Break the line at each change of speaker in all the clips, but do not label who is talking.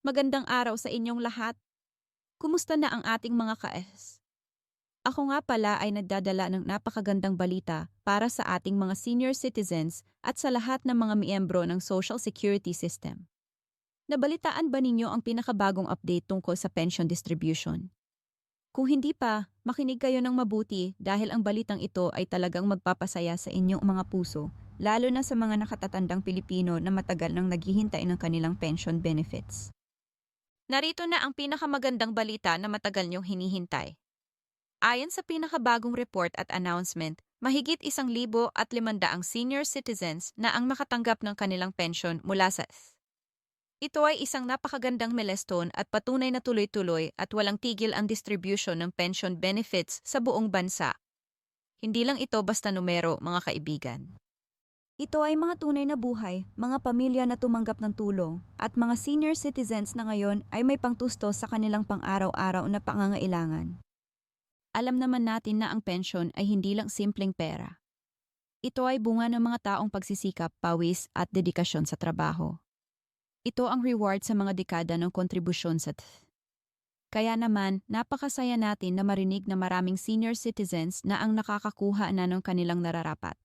Magandang araw sa inyong lahat. Kumusta na ang ating mga ka-S? Ako nga pala ay nagdadala ng napakagandang balita para sa ating mga senior citizens at sa lahat ng mga miyembro ng Social Security System. Nabalitaan ba ninyo ang pinakabagong update tungkol sa pension distribution? Kung hindi pa, makinig kayo ng mabuti dahil ang balitang ito ay talagang magpapasaya sa inyong mga puso, lalo na sa mga nakatatandang Pilipino na matagal nang naghihintay ng kanilang pension benefits. Narito na ang pinakamagandang balita na matagal niyong hinihintay. Ayon sa pinakabagong report at announcement, mahigit isang libo at limandaang senior citizens na ang makatanggap ng kanilang pension mula sa. Ito ay isang napakagandang milestone at patunay na tuloy-tuloy at walang tigil ang distribution ng pension benefits sa buong bansa. Hindi lang ito basta numero, mga kaibigan. Ito ay mga tunay na buhay, mga pamilya na tumanggap ng tulong, at mga senior citizens na ngayon ay may pangtusto sa kanilang pang-araw-araw na pangangailangan. Alam naman natin na ang pensyon ay hindi lang simpleng pera. Ito ay bunga ng mga taong pagsisikap, pawis at dedikasyon sa trabaho. Ito ang reward sa mga dekada ng kontribusyon sa TH. Kaya naman, napakasaya natin na marinig na maraming senior citizens na ang nakakakuha na ng kanilang nararapat.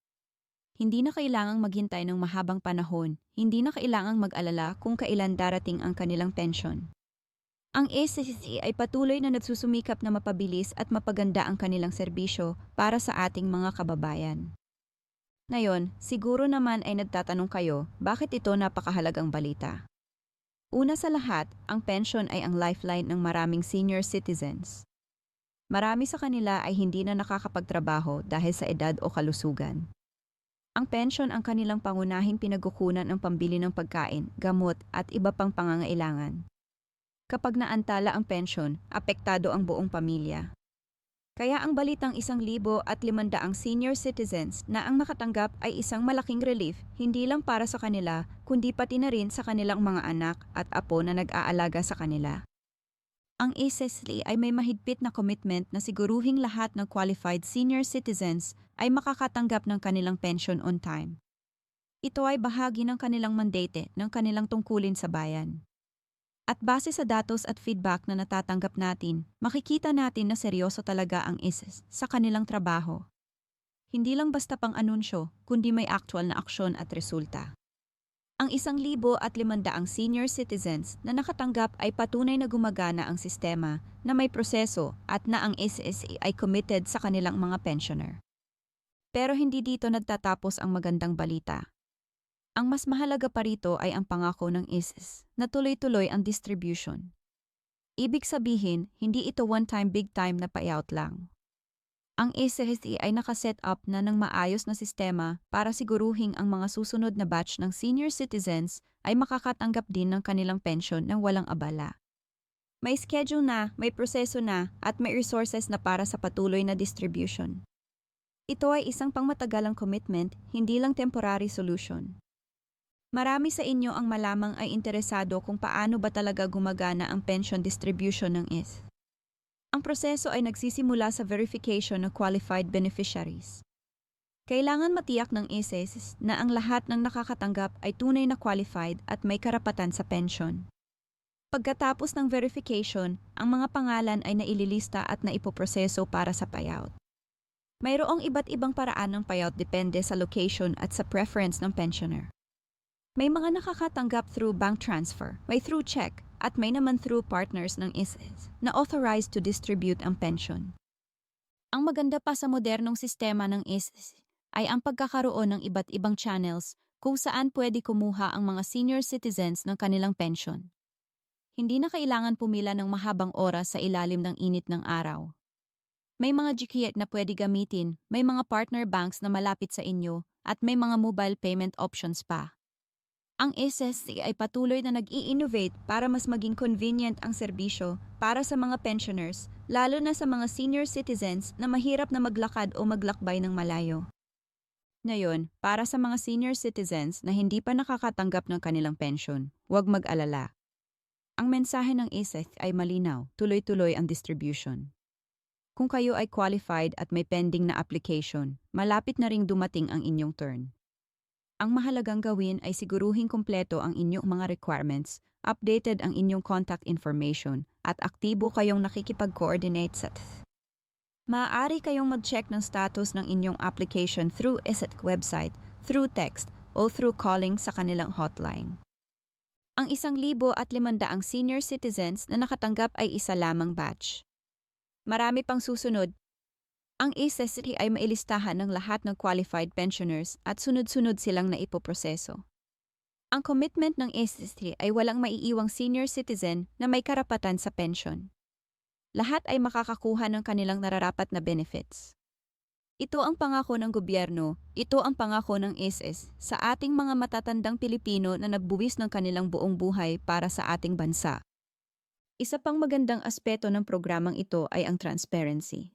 Hindi na kailangang maghintay ng mahabang panahon, hindi na kailangang mag-alala kung kailan darating ang kanilang pension. Ang ACCC ay patuloy na nagsusumikap na mapabilis at mapaganda ang kanilang serbisyo para sa ating mga kababayan. Ngayon, siguro naman ay nagtatanong kayo, bakit ito napakahalagang balita? Una sa lahat, ang pension ay ang lifeline ng maraming senior citizens. Marami sa kanila ay hindi na nakakapagtrabaho dahil sa edad o kalusugan. Ang pension ang kanilang pangunahing pinagkukunan ng pambili ng pagkain, gamot at iba pang pangangailangan. Kapag naantala ang pensyon, apektado ang buong pamilya. Kaya ang balitang isang libo at limandaang senior citizens na ang nakatanggap ay isang malaking relief hindi lang para sa kanila, kundi pati na rin sa kanilang mga anak at apo na nag-aalaga sa kanila. Ang ACESLI ay may mahigpit na commitment na siguruhing lahat ng qualified senior citizens ay makakatanggap ng kanilang pension on time. Ito ay bahagi ng kanilang mandate ng kanilang tungkulin sa bayan. At base sa datos at feedback na natatanggap natin, makikita natin na seryoso talaga ang ISIS sa kanilang trabaho. Hindi lang basta pang anunsyo, kundi may actual na aksyon at resulta. Ang isang libo at limandaang senior citizens na nakatanggap ay patunay na gumagana ang sistema na may proseso at na ang SSA ay committed sa kanilang mga pensioner. Pero hindi dito nagtatapos ang magandang balita. Ang mas mahalaga pa rito ay ang pangako ng ISIS na tuloy-tuloy ang distribution. Ibig sabihin, hindi ito one-time big-time na payout lang. Ang ACSE ay nakaset up na ng maayos na sistema para siguruhing ang mga susunod na batch ng senior citizens ay makakatanggap din ng kanilang pension ng walang abala. May schedule na, may proseso na, at may resources na para sa patuloy na distribution. Ito ay isang pangmatagalang commitment, hindi lang temporary solution. Marami sa inyo ang malamang ay interesado kung paano ba talaga gumagana ang pension distribution ng IS. Ang proseso ay nagsisimula sa verification ng qualified beneficiaries. Kailangan matiyak ng ISIS na ang lahat ng nakakatanggap ay tunay na qualified at may karapatan sa pension. Pagkatapos ng verification, ang mga pangalan ay naililista at naipoproseso para sa payout. Mayroong iba't ibang paraan ng payout depende sa location at sa preference ng pensioner. May mga nakakatanggap through bank transfer, may through check, at may naman through partners ng ISIS na authorized to distribute ang pension. Ang maganda pa sa modernong sistema ng ISIS ay ang pagkakaroon ng iba't ibang channels kung saan pwede kumuha ang mga senior citizens ng kanilang pension. Hindi na kailangan pumila ng mahabang oras sa ilalim ng init ng araw. May mga GKIT na pwede gamitin, may mga partner banks na malapit sa inyo, at may mga mobile payment options pa. Ang SSC ay patuloy na nag-i-innovate para mas maging convenient ang serbisyo para sa mga pensioners, lalo na sa mga senior citizens na mahirap na maglakad o maglakbay ng malayo. Ngayon, para sa mga senior citizens na hindi pa nakakatanggap ng kanilang pension, huwag mag-alala. Ang mensahe ng ASEC ay malinaw, tuloy-tuloy ang distribution. Kung kayo ay qualified at may pending na application, malapit na ring dumating ang inyong turn. Ang mahalagang gawin ay siguruhing kumpleto ang inyong mga requirements updated ang inyong contact information, at aktibo kayong nakikipag-coordinate sa TH. Maaari kayong mag-check ng status ng inyong application through ESET website, through text, o through calling sa kanilang hotline. Ang isang libo at limandaang senior citizens na nakatanggap ay isa lamang batch. Marami pang susunod. Ang ACESRI ay mailistahan ng lahat ng qualified pensioners at sunod-sunod silang naipoproseso. Ang commitment ng ACESRI ay walang maiiwang senior citizen na may karapatan sa pension. Lahat ay makakakuha ng kanilang nararapat na benefits. Ito ang pangako ng gobyerno, ito ang pangako ng SS sa ating mga matatandang Pilipino na nagbuwis ng kanilang buong buhay para sa ating bansa. Isa pang magandang aspeto ng programang ito ay ang transparency.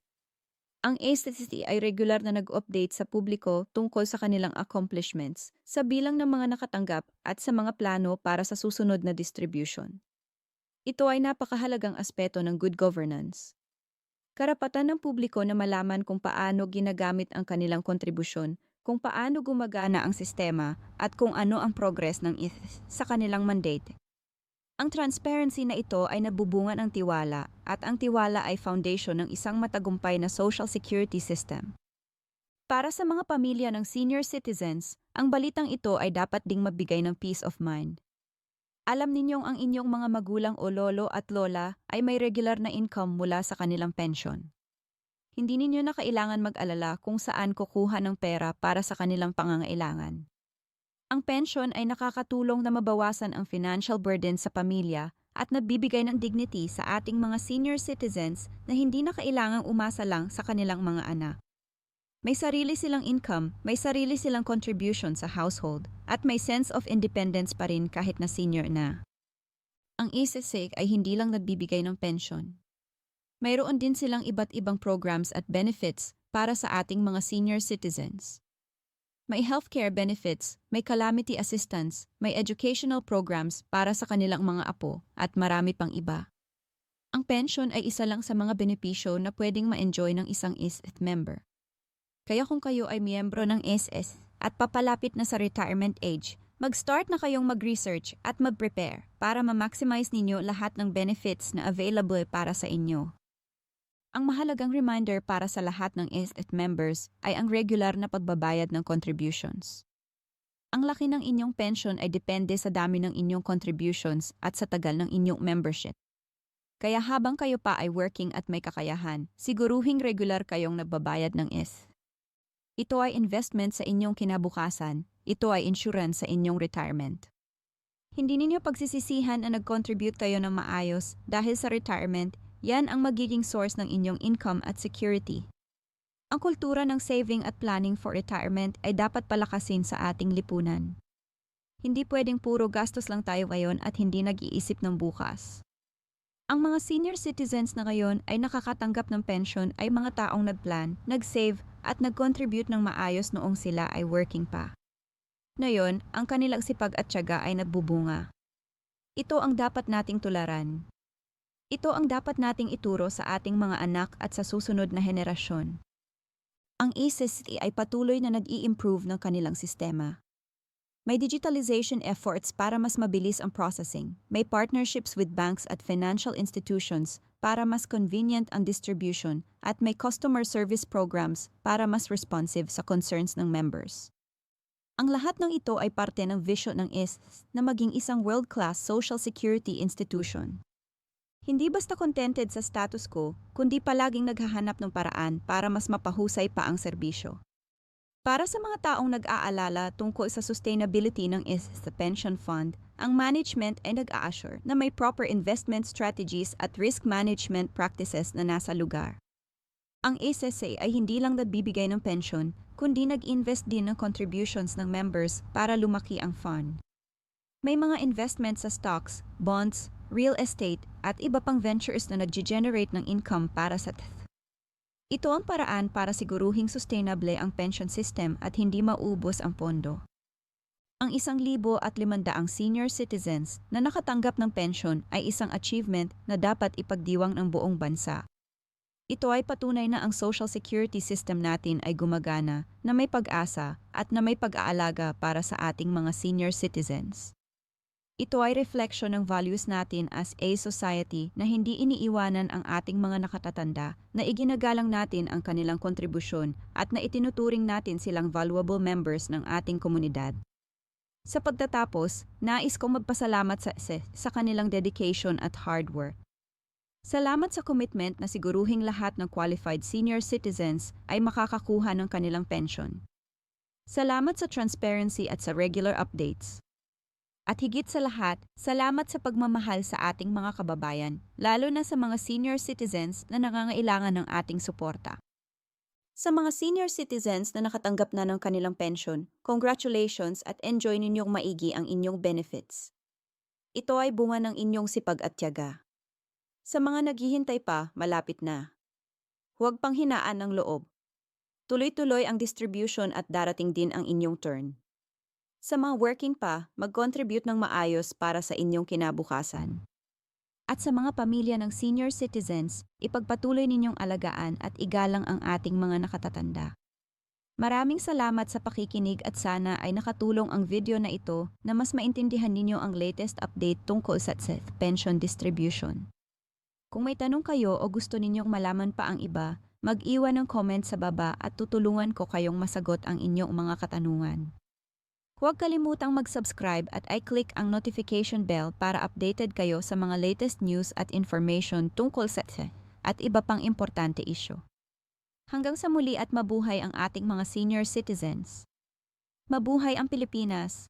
Ang ACCT ay regular na nag-update sa publiko tungkol sa kanilang accomplishments, sa bilang ng mga nakatanggap at sa mga plano para sa susunod na distribution. Ito ay napakahalagang aspeto ng good governance. Karapatan ng publiko na malaman kung paano ginagamit ang kanilang kontribusyon, kung paano gumagana ang sistema, at kung ano ang progress ng ITH sa kanilang mandate. Ang transparency na ito ay nabubungan ng tiwala at ang tiwala ay foundation ng isang matagumpay na social security system. Para sa mga pamilya ng senior citizens, ang balitang ito ay dapat ding mabigay ng peace of mind. Alam ninyong ang inyong mga magulang o lolo at lola ay may regular na income mula sa kanilang pension. Hindi ninyo na kailangan mag-alala kung saan kukuha ng pera para sa kanilang pangangailangan. Ang pension ay nakakatulong na mabawasan ang financial burden sa pamilya at nabibigay ng dignity sa ating mga senior citizens na hindi na kailangang umasa lang sa kanilang mga anak. May sarili silang income, may sarili silang contribution sa household, at may sense of independence pa rin kahit na senior na. Ang ISSIC ay hindi lang nagbibigay ng pension. Mayroon din silang iba't ibang programs at benefits para sa ating mga senior citizens. May healthcare benefits, may calamity assistance, may educational programs para sa kanilang mga apo, at marami pang iba. Ang pension ay isa lang sa mga benepisyo na pwedeng ma-enjoy ng isang ISIT member. Kaya kung kayo ay miyembro ng SS at papalapit na sa retirement age, mag-start na kayong mag-research at mag-prepare para ma-maximize ninyo lahat ng benefits na available para sa inyo. Ang mahalagang reminder para sa lahat ng ESET members ay ang regular na pagbabayad ng contributions. Ang laki ng inyong pension ay depende sa dami ng inyong contributions at sa tagal ng inyong membership. Kaya habang kayo pa ay working at may kakayahan, siguruhing regular kayong nagbabayad ng ES. Ito ay investment sa inyong kinabukasan, ito ay insurance sa inyong retirement. Hindi ninyo pagsisisihan na nag-contribute kayo ng maayos dahil sa retirement, yan ang magiging source ng inyong income at security. Ang kultura ng saving at planning for retirement ay dapat palakasin sa ating lipunan. Hindi pwedeng puro gastos lang tayo ngayon at hindi nag-iisip ng bukas. Ang mga senior citizens na ngayon ay nakakatanggap ng pension ay mga taong nagplan, nag-save at nag-contribute ng maayos noong sila ay working pa. Ngayon, ang kanilang sipag at tiyaga ay nagbubunga. Ito ang dapat nating tularan. Ito ang dapat nating ituro sa ating mga anak at sa susunod na henerasyon. Ang ACEST ay patuloy na nag-i-improve ng kanilang sistema. May digitalization efforts para mas mabilis ang processing. May partnerships with banks at financial institutions para mas convenient ang distribution at may customer service programs para mas responsive sa concerns ng members. Ang lahat ng ito ay parte ng vision ng ISS na maging isang world-class social security institution. Hindi basta contented sa status quo, kundi palaging naghahanap ng paraan para mas mapahusay pa ang serbisyo. Para sa mga taong nag-aalala tungkol sa sustainability ng is sa pension fund, ang management ay nag-a-assure na may proper investment strategies at risk management practices na nasa lugar. Ang SSA ay hindi lang nagbibigay ng pension, kundi nag-invest din ng contributions ng members para lumaki ang fund. May mga investment sa stocks, bonds, real estate, at iba pang ventures na nag-generate ng income para sa TETH. Ito ang paraan para siguruhing sustainable ang pension system at hindi maubos ang pondo. Ang isang libo at limandaang senior citizens na nakatanggap ng pension ay isang achievement na dapat ipagdiwang ng buong bansa. Ito ay patunay na ang social security system natin ay gumagana, na may pag-asa at na may pag-aalaga para sa ating mga senior citizens. Ito ay refleksyon ng values natin as a society na hindi iniiwanan ang ating mga nakatatanda, na iginagalang natin ang kanilang kontribusyon at na itinuturing natin silang valuable members ng ating komunidad. Sa pagtatapos, nais kong magpasalamat sa, sa, sa kanilang dedication at hard work. Salamat sa commitment na siguruhing lahat ng qualified senior citizens ay makakakuha ng kanilang pension. Salamat sa transparency at sa regular updates. At higit sa lahat, salamat sa pagmamahal sa ating mga kababayan, lalo na sa mga senior citizens na nangangailangan ng ating suporta. Sa mga senior citizens na nakatanggap na ng kanilang pension, congratulations at enjoy ninyong maigi ang inyong benefits. Ito ay bunga ng inyong sipag at tiyaga. Sa mga naghihintay pa, malapit na. Huwag pang hinaan ng loob. Tuloy-tuloy ang distribution at darating din ang inyong turn. Sa mga working pa, mag-contribute ng maayos para sa inyong kinabukasan. At sa mga pamilya ng senior citizens, ipagpatuloy ninyong alagaan at igalang ang ating mga nakatatanda. Maraming salamat sa pakikinig at sana ay nakatulong ang video na ito na mas maintindihan ninyo ang latest update tungkol sa pension distribution. Kung may tanong kayo o gusto ninyong malaman pa ang iba, mag-iwan ng comment sa baba at tutulungan ko kayong masagot ang inyong mga katanungan. Huwag kalimutang mag-subscribe at i-click ang notification bell para updated kayo sa mga latest news at information tungkol sa TSE at iba pang importante isyo. Hanggang sa muli at mabuhay ang ating mga senior citizens. Mabuhay ang Pilipinas!